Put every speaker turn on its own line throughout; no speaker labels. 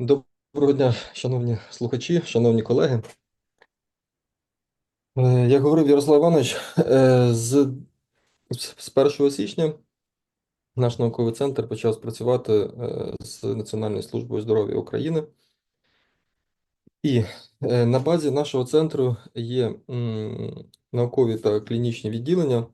Доброго дня, шановні слухачі, шановні колеги. Е, Як говорив Ярослав Іванович, е, з, з 1 січня наш науковий центр почав працювати е, з Національною службою здоров'я України. І на базі нашого центру є наукові та клінічні відділення,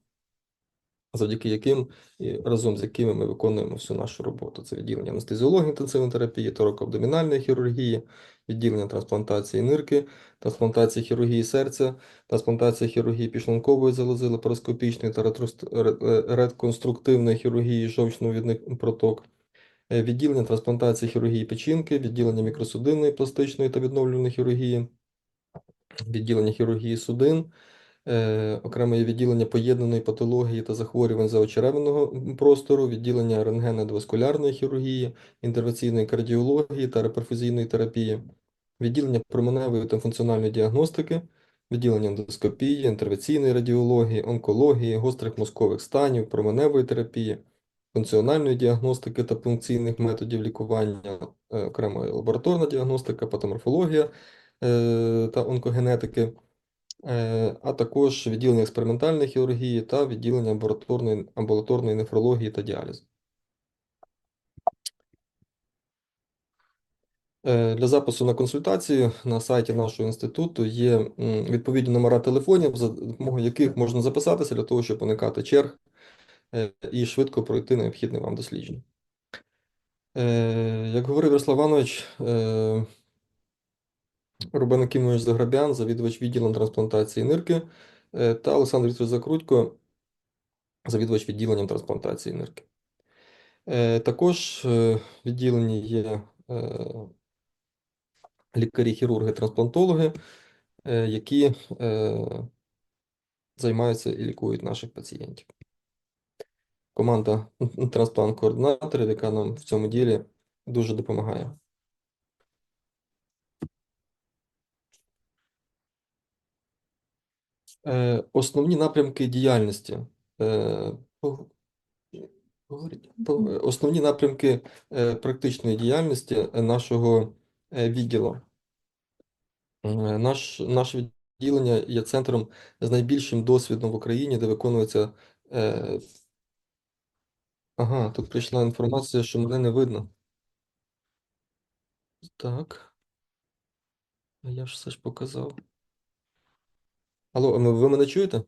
завдяки яким і разом з якими ми виконуємо всю нашу роботу. Це відділення анестезіології інтенсивної терапії, торако-абдомінальної хірургії, відділення трансплантації нирки, трансплантації хірургії серця, трансплантація хірургії підшлункової залози, лапароскопічної та ретрост- е, хірургії жовчно-відних проток, е, відділення трансплантації хірургії печінки, відділення мікросудинної, пластичної та відновлювальної хірургії, відділення хірургії судин, окреме є відділення поєднаної патології та захворювань заочеревного простору, відділення рентгенно-васкулярної хірургії, інтервенційної кардіології та реперфузійної терапії, відділення променевої та функціональної діагностики, відділення ендоскопії, інтервенційної радіології, онкології, гострих мозкових станів, променевої терапії, функціональної діагностики та функційних методів лікування, е, окремо лабораторна діагностика, патоморфологія е, та онкогенетики, е, а також відділення експериментальної хірургії та відділення амбулаторної, амбулаторної нефрології та діалізу. Е, Для запису на консультацію на сайті нашого інституту є відповідні номера телефонів, за допомогою яких можна записатися для того, щоб уникати черг е, і швидко пройти необхідне вам дослідження. Е, Як говорив Ярослав Іванович, е, Рубен Акимович Заграбян, завідувач відділом трансплантації нирки, е, та Олександр Вікторович Закрутько, завідувач відділенням трансплантації нирки. Е, Також е, в відділенні є е, лікарі-хірурги, трансплантологи, які займаються і лікують наших пацієнтів. Команда трансплант-координаторів, яка нам в цьому ділі дуже допомагає. Основні напрямки діяльності. По- Основні напрямки е, практичної діяльності нашого відділу. Е, Наш, наше відділення є центром з найбільшим досвідом в Україні, де виконується. Е, ага, тут прийшла інформація, що мене не видно. Так. Я ж все ж показав. Алло, ви мене чуєте?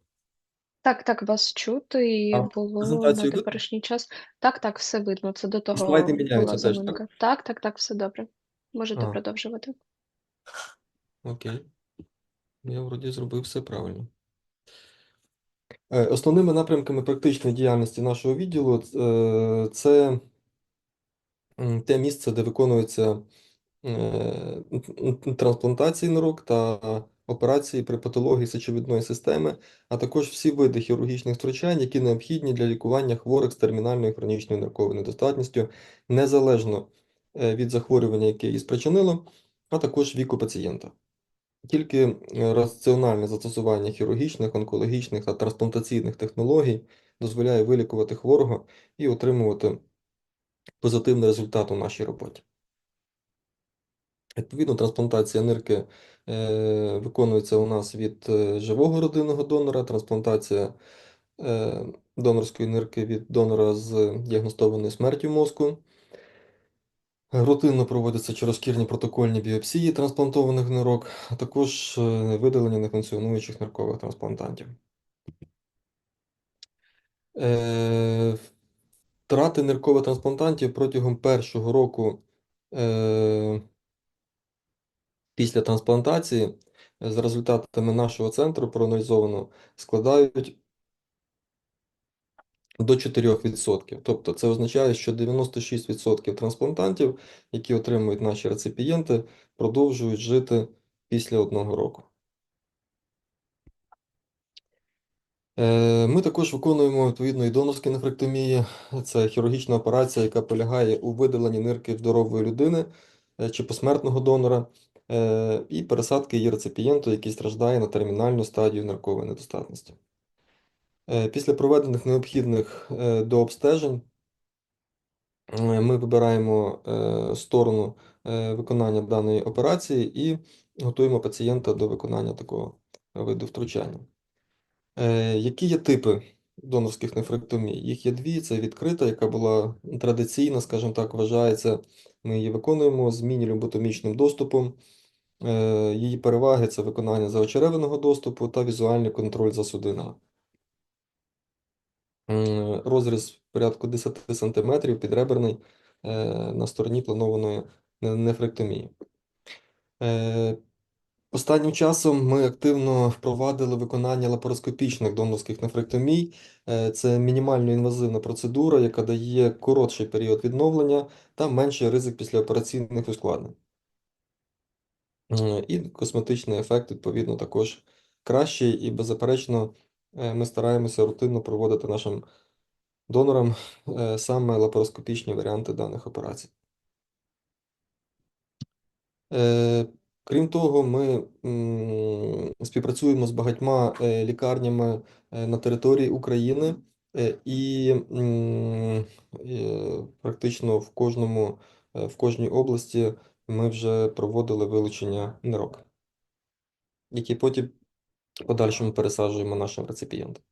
Так, так, вас чути і
А
було на
презентацію видно?
теперішній час. Так, так, все видно. Це до того
слайди
була
міняються теж, так?
заминка. Так, так, так, все добре. Можете
А,
продовжувати.
окей. Я вроді зробив все правильно. Е, Основними напрямками практичної діяльності нашого відділу е, це м, те місце, де виконуються е, н- н- трансплантації нирок та операції при патології сечовидної системи, а також всі види хірургічних втручань, які необхідні для лікування хворих з термінальною хронічною нирковою недостатністю, незалежно е, від захворювання, яке її спричинило, а також віку пацієнта. Тільки е, раціональне застосування хірургічних, онкологічних та трансплантаційних технологій дозволяє вилікувати хворого і отримувати позитивний результат у нашій роботі. Відповідно, трансплантація нирки виконується у нас від е, живого родинного донора, трансплантація е, донорської нирки від донора з діагностованою смертю мозку. Рутинно проводяться чорозкірні протокольні біопсії трансплантованих нирок, а також е, видалення нефункціонуючих ниркових трансплантантів. Е, Втрати ниркових трансплантантів протягом першого року е, після трансплантації е, за результатами нашого центру проаналізовано складають до 4%. Тобто це означає, що 96% трансплантантів, які отримують наші реципієнти, продовжують жити після одного року. Е, Ми також виконуємо відповідно і донорські нефректомії. Це хірургічна операція, яка полягає у видаленні нирки здорової людини е, чи посмертного донора, і пересадки її реципієнту, який страждає на термінальну стадію ниркової недостатності. Е, Після проведених необхідних е, дообстежень Е, Ми вибираємо е, сторону е, виконання даної операції і готуємо пацієнта до виконання такого виду втручання. Е, Які є типи донорських нефректомій? Їх є дві. Це відкрита, яка була традиційна, скажімо так, вважається. Ми її виконуємо з міні-люмботомічним доступом. Е, Її переваги це виконання заочеревиного доступу та візуальний контроль за судинами. Розріз порядку 10 см підреберний е, на стороні планованої нефректомії. Е, Останнім часом ми активно впровадили виконання лапароскопічних донорських нефректомій. Це мінімально інвазивна процедура, яка дає коротший період відновлення та менший ризик післяопераційних ускладнень. Е, І косметичний ефект, відповідно, також кращий, і, беззаперечно, е, ми стараємося рутинно проводити нашим донорам е, саме лапароскопічні варіанти даних операцій. Крім того, ми співпрацюємо з багатьма лікарнями на території України і практично в кожному, в кожній області ми вже проводили вилучення нирок, які потім подальшому пересаджуємо нашим реципієнтам.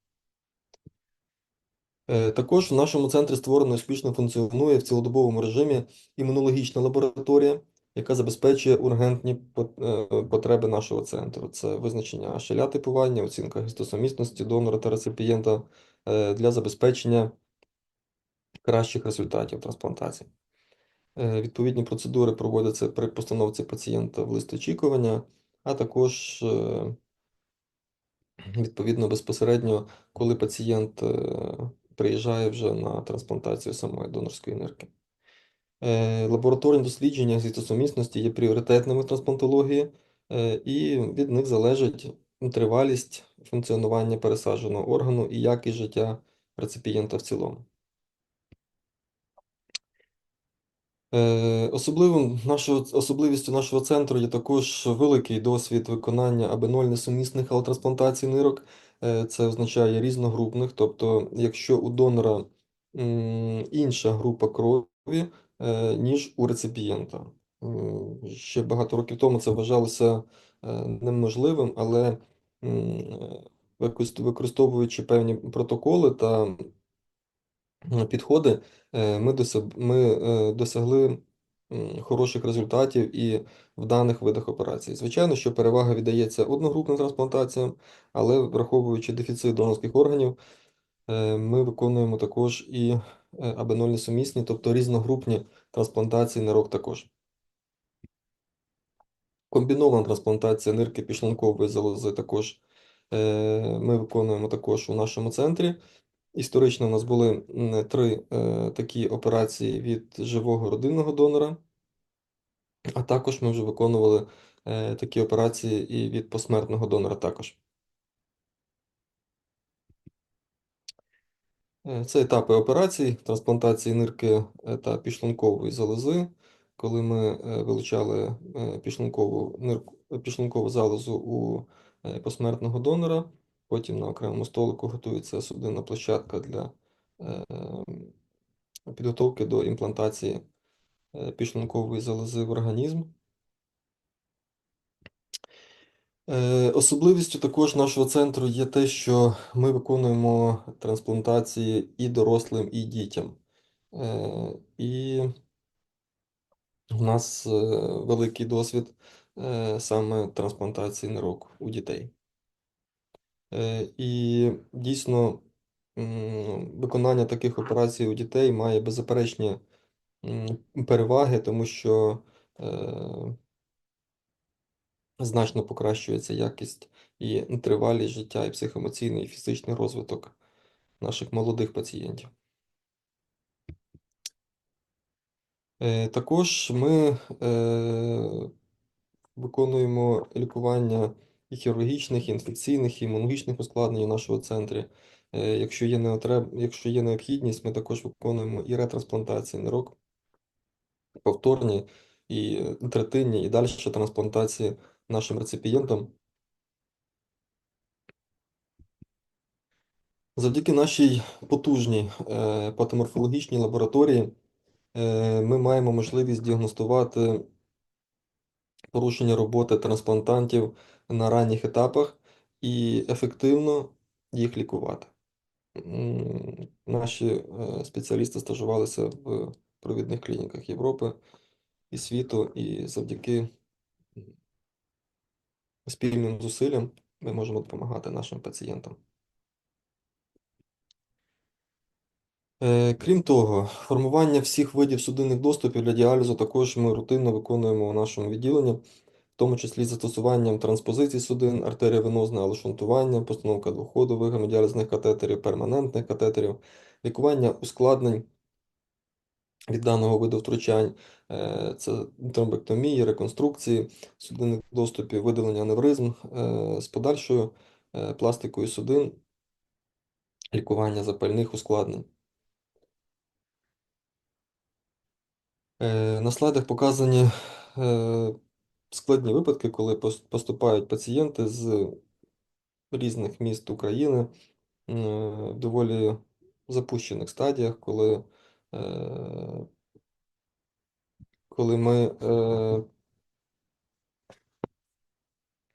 Е, Також в нашому центрі створено успішно функціонує в цілодобовому режимі імунологічна лабораторія, яка забезпечує ургентні е, потреби нашого центру. Це визначення щеля типування, оцінка гістосомісності донора та реципієнта е, для забезпечення кращих результатів трансплантації. Е, Відповідні процедури проводяться при постановці пацієнта в лист очікування, а також е, відповідно безпосередньо, коли пацієнт е, приїжджає вже на трансплантацію самої донорської нирки. Лабораторні дослідження гістосомісності є пріоритетними в трансплантології, і від них залежить тривалість функціонування пересадженого органу і якість життя реципієнта в цілому. Е, Особливим нашого, особливістю нашого центру є також великий досвід виконання абеноль несумісних алотрансплантацій нирок. Е, Це означає різногрупних, тобто якщо у донора інша група крові, е, ніж у реципієнта. Ще багато років тому це вважалося е, неможливим, але використовуючи певні протоколи та е, підходи, е, ми ми е, досягли хороших результатів і в даних видах операцій. Звичайно, що перевага віддається одногрупним трансплантаціям, але враховуючи дефіцит донорських органів, е, ми виконуємо також і абенольно сумісні, тобто різногрупні трансплантації нирок також. Комбінована трансплантація нирки підшлункової залози також ми виконуємо також у нашому центрі. Історично у нас були три е, такі операції від живого родинного донора, а також ми вже виконували е, такі операції і від посмертного донора також. Е, Це етапи операцій, трансплантації нирки та підшлункової залози, коли ми вилучали підшлункову нирку, підшлункову залозу у посмертного донора. Потім на окремому столику готується судинна площадка для е, підготовки до імплантації е, підшлункової залози в організм. Е, Особливістю також нашого центру є те, що ми виконуємо трансплантації і дорослим, і дітям. І в нас великий досвід саме трансплантації нирок у дітей. Е, І дійсно виконання таких операцій у дітей має беззаперечні переваги, тому що е, значно покращується якість і тривалість життя, і психоемоційний, і фізичний розвиток наших молодих пацієнтів. Е, Також ми виконуємо лікування хірургічних, і інфекційних, і імунологічних ускладнень у нашому центрі. Е, Якщо є неотреб... Якщо є необхідність, ми також виконуємо і ретрансплантації нирок, повторні, і третинні, і далі трансплантації нашим реципієнтам. Завдяки нашій потужній е, патоморфологічній лабораторії е, ми маємо можливість діагностувати порушення роботи трансплантантів на ранніх етапах і ефективно їх лікувати. Наші е, спеціалісти стажувалися в провідних клініках Європи і світу, і завдяки спільним зусиллям ми можемо допомагати нашим пацієнтам. Е, Крім того, формування всіх видів судинних доступів для діалізу також ми рутинно виконуємо у нашому відділенні, в тому числі застосуванням транспозицій судин, артеріовенозне алошунтування, постановка двоходових гемодіалізних катетерів, перманентних катетерів, лікування ускладнень від даного виду втручань, е, це тромбектомії, реконструкції судинних доступів, видалення аневризм е, з подальшою е, пластикою судин, лікування запальних ускладнень. На слайдах показані складні випадки, коли поступають пацієнти з різних міст України в доволі запущених стадіях, коли, е, коли ми е,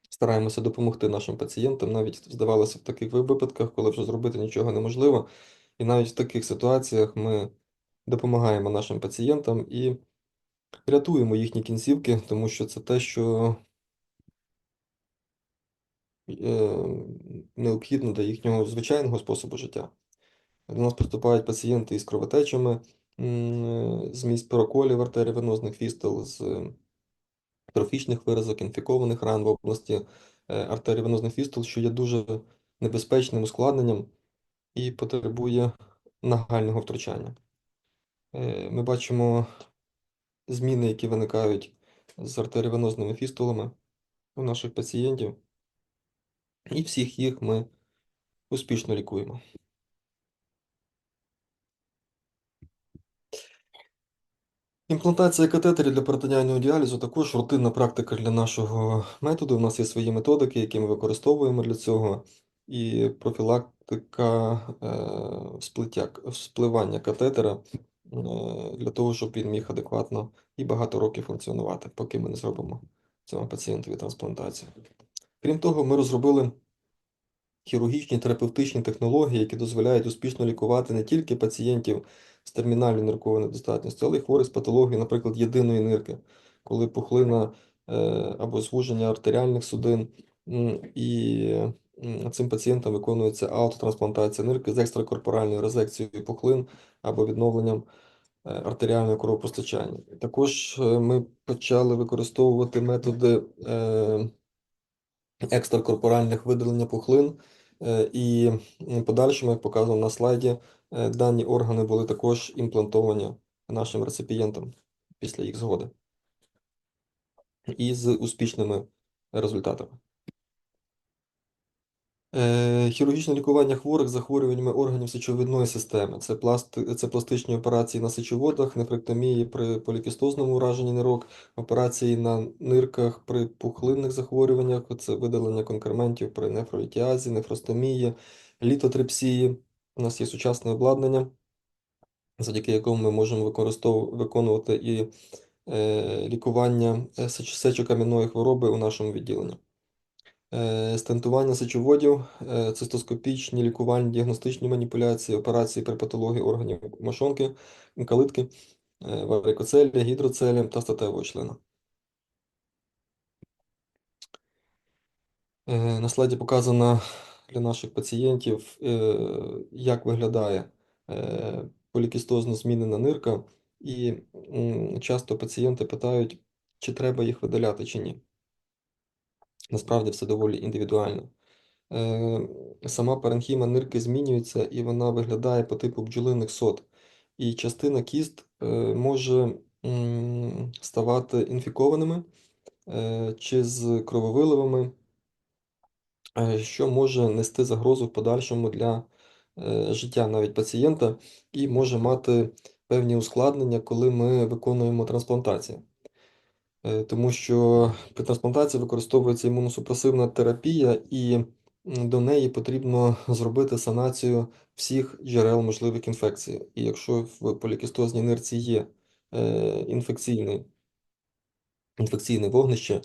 стараємося допомогти нашим пацієнтам, навіть здавалося в таких випадках, коли вже зробити нічого неможливо. І навіть в таких ситуаціях ми допомагаємо нашим пацієнтам і рятуємо їхні кінцівки, тому що це те, що е, необхідно для їхнього звичайного способу життя. До нас поступають пацієнти із кровотечами, е, з місць проколів артеріовенозних фістул, з е, трофічних виразок, інфікованих ран в області е, артеріовенозних фістул, що є дуже небезпечним ускладненням і потребує нагального втручання. Ми бачимо зміни, які виникають з артеріовенозними фістулами у наших пацієнтів, і всіх їх ми успішно лікуємо. Імплантація катетерів для перитонеального діалізу також рутинна практика для нашого методу. У нас є свої методики, які ми використовуємо для цього, і профілактика е, всплиття, вспливання катетера для того, щоб він міг адекватно і багато років функціонувати, поки ми не зробимо цьому пацієнтові трансплантацію. Крім того, ми розробили хірургічні терапевтичні технології, які дозволяють успішно лікувати не тільки пацієнтів з термінальною нирковою недостатністю, але й хворих з патологією, наприклад, єдиної нирки, коли пухлина е, або звуження артеріальних судин, і цим пацієнтам виконується аутотрансплантація нирки з екстракорпоральною резекцією пухлин або відновленням е, артеріального кровопостачання. Також е, ми почали використовувати методи е, екстракорпоральних видалення пухлин, і подальшому, як показано на слайді, дані органи були також імплантовані нашим реципієнтам після їх згоди і з успішними результатами. Е, Хірургічне лікування хворих з захворюваннями органів сечовидної системи. Це, пласти, це пластичні операції на сечоводах, нефректомії при полікістозному ураженні нирок, операції на нирках при пухлинних захворюваннях, це видалення конкрементів при нефролітіазі, нефростомії, літотрипсії. У нас є сучасне обладнання, завдяки якому ми можемо використовувати, виконувати і е, лікування е, сеч- сечокам'яної хвороби у нашому відділенні. Е, Стентування сечоводів, е, цистоскопічні лікувальні діагностичні маніпуляції, операції при патології органів мошонки, калитки, е, варикоцелі, гідроцелі та статевого члена. На слайді показано для наших пацієнтів, як виглядає полікістозно змінена нирка, і часто пацієнти питають, чи треба їх видаляти, чи ні. Насправді все доволі індивідуально. Е, Сама паренхіма нирки змінюється і вона виглядає по типу бджолиних сот. І частина кіст е, може ставати інфікованими е, чи з крововиливами, що може нести загрозу в подальшому для життя навіть пацієнта і може мати певні ускладнення, коли ми виконуємо трансплантацію. Е, Тому що при трансплантації використовується імуносупресивна терапія, і до неї потрібно зробити санацію всіх джерел можливих інфекцій. І якщо в полікістозній нирці є е, інфекційний, інфекційне вогнище,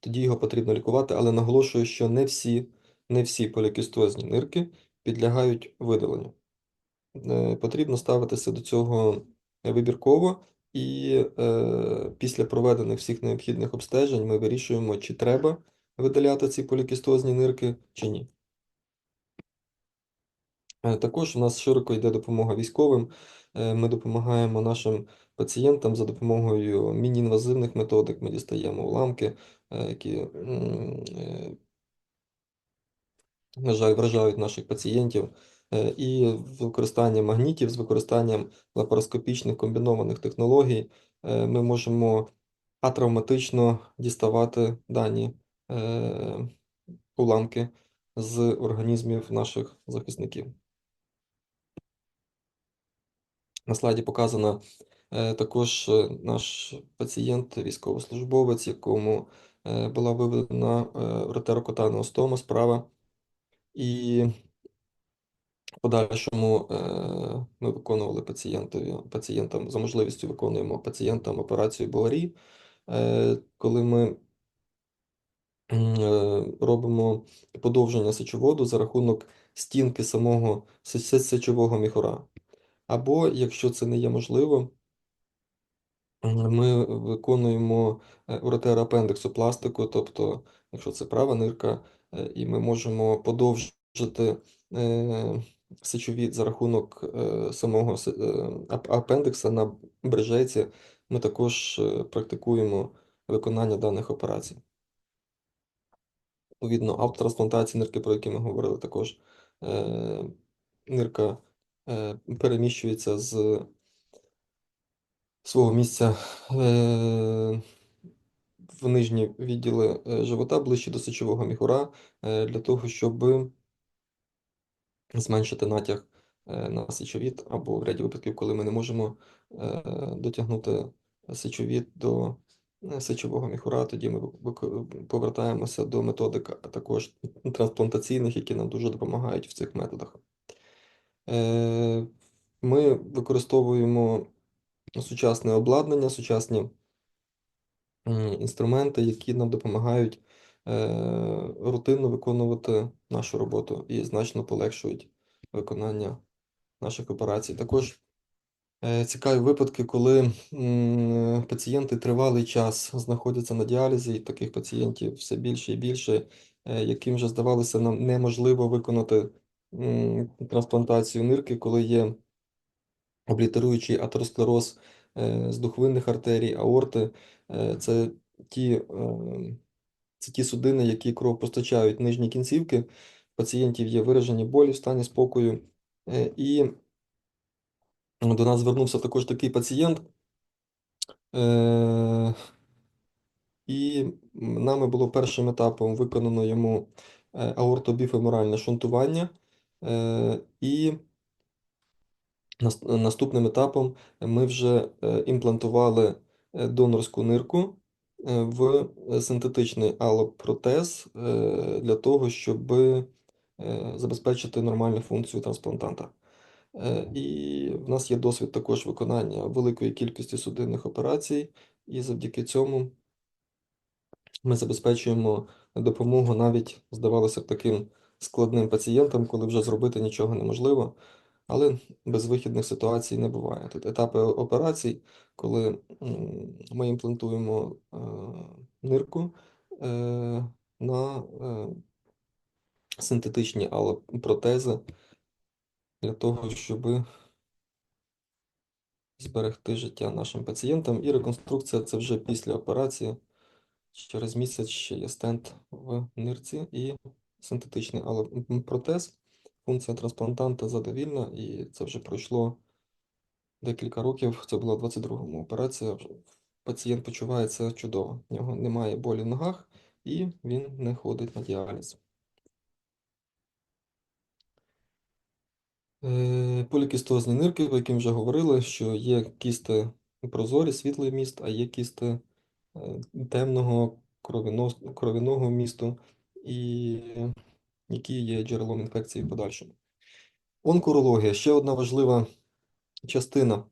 тоді його потрібно лікувати, але наголошую, що не всі, не всі полікістозні нирки підлягають видаленню. Е, Потрібно ставитися до цього вибірково, і е, після проведених всіх необхідних обстежень ми вирішуємо, чи треба видаляти ці полікістозні нирки, чи ні. Е, Також у нас широко йде допомога військовим. Е, Ми допомагаємо нашим пацієнтам за допомогою міні-інвазивних методик. Ми дістаємо уламки, е, які, е, на жаль, вражають наших пацієнтів. Е, І з використанням магнітів, з використанням лапароскопічних комбінованих технологій е, ми можемо атравматично діставати дані е, уламки з організмів наших захисників. На слайді показано також наш пацієнт, військовослужбовець, якому була виведена ротерокотаностома справа, і подальшому е, ми виконували пацієнтові, пацієнтам за можливістю виконуємо пацієнтам операцію Боларі, е, коли ми е, робимо подовження сечоводу за рахунок стінки самого се- се- сечового міхура. Або, якщо це не є можливо, ми виконуємо е, уретероапендиксопластику, тобто, якщо це права нирка, і ми можемо подовжити е, за рахунок е, самого е, апендикса на брижеці, ми також е, практикуємо виконання даних операцій. Відповідно, автотрансплантації нирки, про які ми говорили, також нирка переміщується з свого місця в нижні відділи живота, ближче до сечового міхура, для того, щоб зменшити натяг е, на сечовід, або в ряді випадків, коли ми не можемо е, дотягнути сечовід до е, сечового міхура, тоді ми повертаємося до методик також трансплантаційних, які нам дуже допомагають в цих методах. Ми використовуємо сучасне обладнання, сучасні інструменти, які нам допомагають рутинно виконувати нашу роботу і значно полегшують виконання наших операцій. Також е, цікаві випадки, коли пацієнти тривалий час знаходяться на діалізі, і таких пацієнтів все більше і більше, е, яким вже здавалося нам неможливо виконати трансплантацію нирки, коли є облітеруючий атеросклероз е, з духовинних артерій, аорти. Е, Це ті, е, це ті судини, які кров постачають нижні кінцівки. Пацієнтів є виражені болі в стані спокою. Е, І до нас звернувся також такий пацієнт. Е, І нами було першим етапом виконано йому е, аортобіфеморальне шунтування. І Наступним етапом ми вже імплантували донорську нирку в е, синтетичний алопротез е, для того, щоб е, забезпечити нормальну функцію трансплантанта. І в нас є досвід також виконання великої кількості судинних операцій, і завдяки цьому ми забезпечуємо допомогу навіть, здавалося б, таким складним пацієнтам, коли вже зробити нічого неможливо. Але безвихідних ситуацій не буває. Тут етапи операцій, коли ми імплантуємо е, нирку е, на е, синтетичні алопротези для того, щоб зберегти життя нашим пацієнтам. І реконструкція це вже після операції. Через місяць ще є стенд в нирці і синтетичний алопротез. Функція трансплантанта задовільна, і це вже пройшло декілька років. Це була 22-му операція. Пацієнт почувається чудово. В нього немає болі в ногах і він не ходить на діаліз. Е, Полікістозні нирки, про які вже говорили, що є кісти прозорі, світлий міст, а є кісти е, темного кровіно- кровяного місту, і які є джерелом інфекції в подальшому. Онкурологія ще одна важлива частина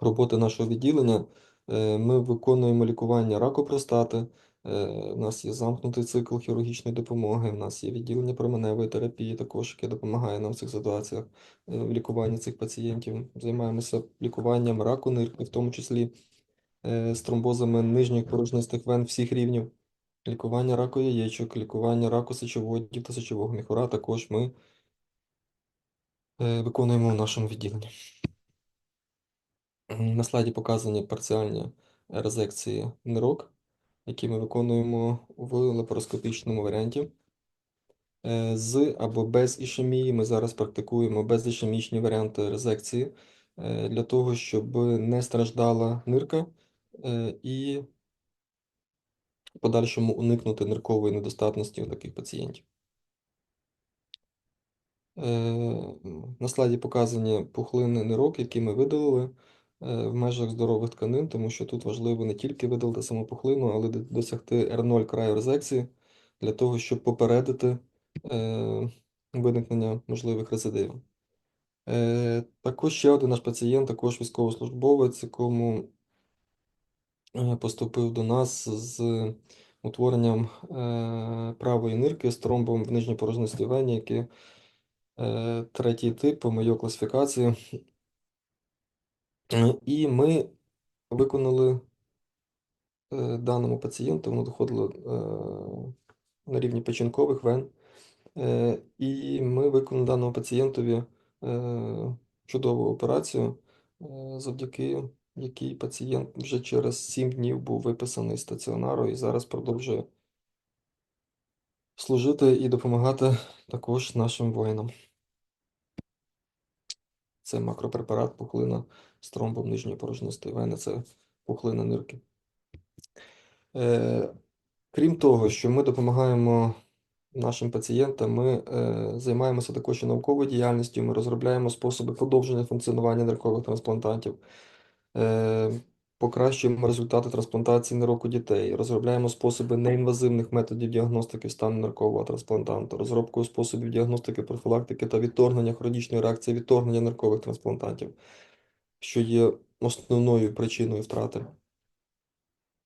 роботи нашого відділення е, ми виконуємо лікування раку простати. е, У нас є замкнутий цикл хірургічної допомоги, у нас є відділення променевої терапії, також яке допомагає нам в цих ситуаціях е, в лікуванні цих пацієнтів. Займаємося лікуванням раку нирки, в тому числі е, з тромбозами нижніх порожнистих вен всіх рівнів. Лікування раку яєчок, лікування раку сечоводів та сечового міхура також ми е, виконуємо в нашому відділенні. На слайді показані парціальні резекції нирок, які ми виконуємо в лапароскопічному варіанті. Е, З або без ішемії ми зараз практикуємо безішемічні варіанти резекції е, для того, щоб не страждала нирка і подальшому уникнути ниркової недостатності у таких пацієнтів. Е, На слайді показані пухлини нирок, які ми видалили е, в межах здорових тканин, тому що тут важливо не тільки видалити саму пухлину, але досягти R0 краю резекції для того, щоб попередити е, виникнення можливих рецидивів. Також ще один наш пацієнт, також військовослужбовець, якому поступив до нас з утворенням е, правої нирки з тромбом в нижній порожнистій вені, який Е, Третій тип по моїй класифікації. Е, І ми виконали е, даному пацієнту, воно доходило е, на рівні печінкових вен. Е, І ми виконали даному пацієнтові е, чудову операцію, е, завдяки якій пацієнт вже через 7 днів був виписаний з стаціонару і зараз продовжує служити і допомагати також нашим воїнам. Це макропрепарат пухлина з тромбом нижньої порожнистої вени, це пухлина нирки. Е, крім того, що ми допомагаємо нашим пацієнтам, ми е, займаємося також і науковою діяльністю, ми розробляємо способи подовження функціонування ниркових трансплантантів, покращуємо результати трансплантації нирок у дітей, розробляємо способи неінвазивних методів діагностики стану ниркового трансплантанту, розробку способів діагностики, профілактики та відторгнення хронічної реакції відторгнення ниркових трансплантантів, що є основною причиною втрати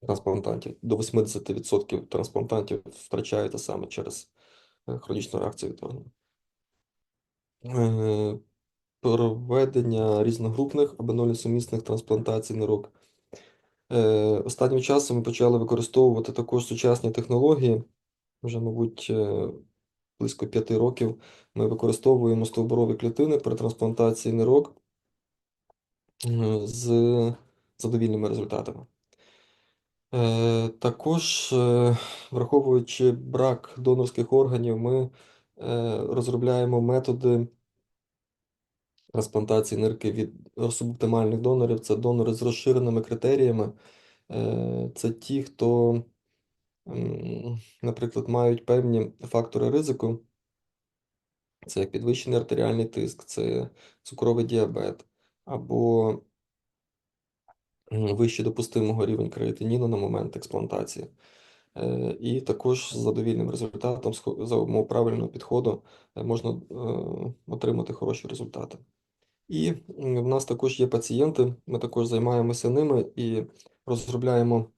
трансплантантів. До 80% трансплантантів втрачається саме через е, хронічну реакцію відторгнення. Проведення різногрупних або нолісумісних трансплантацій нирок. Е, Останнім часом ми почали використовувати також сучасні технології. Вже, мабуть, е, близько п'яти років ми використовуємо стовбурові клітини при трансплантації нирок е, з задовільними результатами. Також, враховуючи брак донорських органів, ми розробляємо методи трансплантації нирки від субоптимальних донорів. Це донори з розширеними критеріями. Е, Це ті, хто, наприклад, мають певні фактори ризику. Це підвищений артеріальний тиск, це цукровий діабет або вище допустимого рівень креатиніну на момент експлантації. Е, І також з задовільним результатом, за умов правильного підходу, е, можна отримати хороші результати. І в нас також є пацієнти, ми також займаємося ними і розробляємо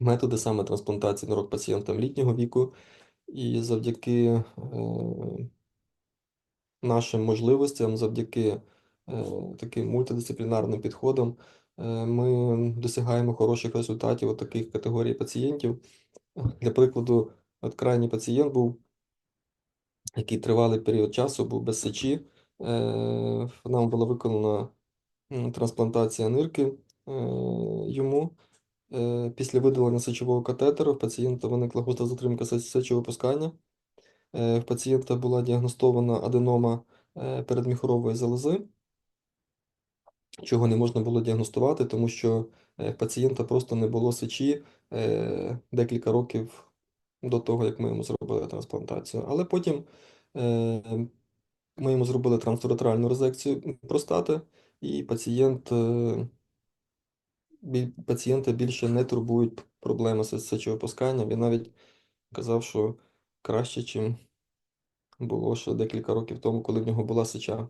методи саме трансплантації нирок пацієнтам літнього віку. І завдяки е, нашим можливостям, завдяки е, таким мультидисциплінарним підходам, е, ми досягаємо хороших результатів у таких категорій пацієнтів. Для прикладу, от крайній пацієнт був, який тривалий період часу був без сечі. Е, Нам була виконана трансплантація нирки е, йому. Е, Після видалення сечового катетеру в пацієнта виникла густа затримка се- сечовипускання. Е, В пацієнта була діагностована аденома передміхорової залози, чого не можна було діагностувати, тому що в пацієнта просто не було сечі декілька років до того, як ми йому зробили трансплантацію. Але потім ми йому зробили транстуретральну резекцію простати, і пацієнт, е, пацієнта більше не турбують проблеми з сечовипусканням. Він навіть казав, що краще, чим було ще декілька років тому, коли в нього була сеча.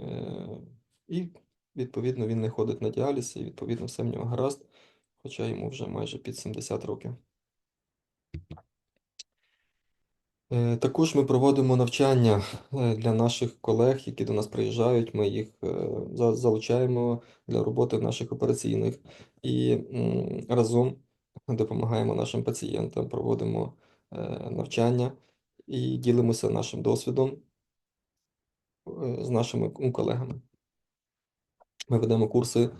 Е, І відповідно, він не ходить на діаліз, і відповідно все в нього гаразд, хоча йому вже майже під 70 років. Е, Також ми проводимо навчання е, для наших колег, які до нас приїжджають. Ми їх е, залучаємо для роботи в наших операційних і разом допомагаємо нашим пацієнтам, проводимо навчання і ділимося нашим досвідом з нашими колегами. Ми ведемо курси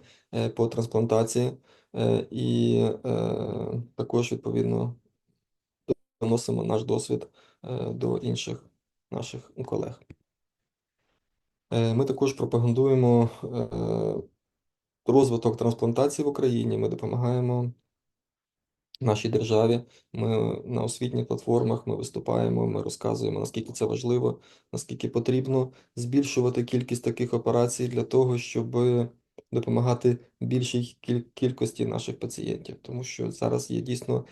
по трансплантації і також відповідно доносимо наш досвід е, до інших наших колег. Е, Ми також пропагандуємо е, розвиток трансплантації в Україні. Ми допомагаємо нашій державі. Ми на освітніх платформах ми виступаємо, ми розказуємо, наскільки це важливо, наскільки потрібно збільшувати кількість таких операцій для того, щоб допомагати більшій кіль- кількості наших пацієнтів. Тому що зараз є дійсно,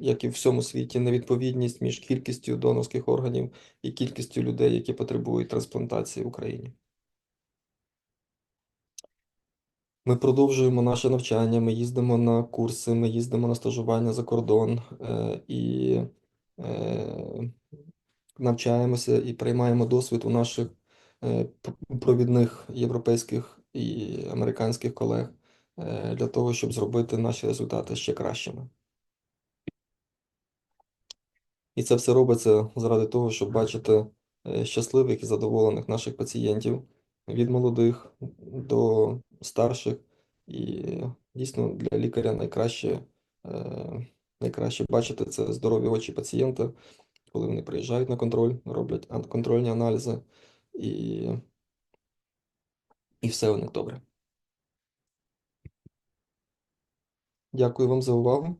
як і в всьому світі, невідповідність між кількістю донорських органів і кількістю людей, які потребують трансплантації в Україні. Ми продовжуємо наше навчання, ми їздимо на курси, ми їздимо на стажування за кордон е, і е, навчаємося і приймаємо досвід у наших е, провідних європейських і американських колег е, для того, щоб зробити наші результати ще кращими. І це все робиться заради того, щоб бачити е, щасливих і задоволених наших пацієнтів від молодих до старших. І дійсно для лікаря найкраще, е, найкраще бачити це здорові очі пацієнта, коли вони приїжджають на контроль, роблять контрольні аналізи, і, і все у них добре. Дякую вам за увагу.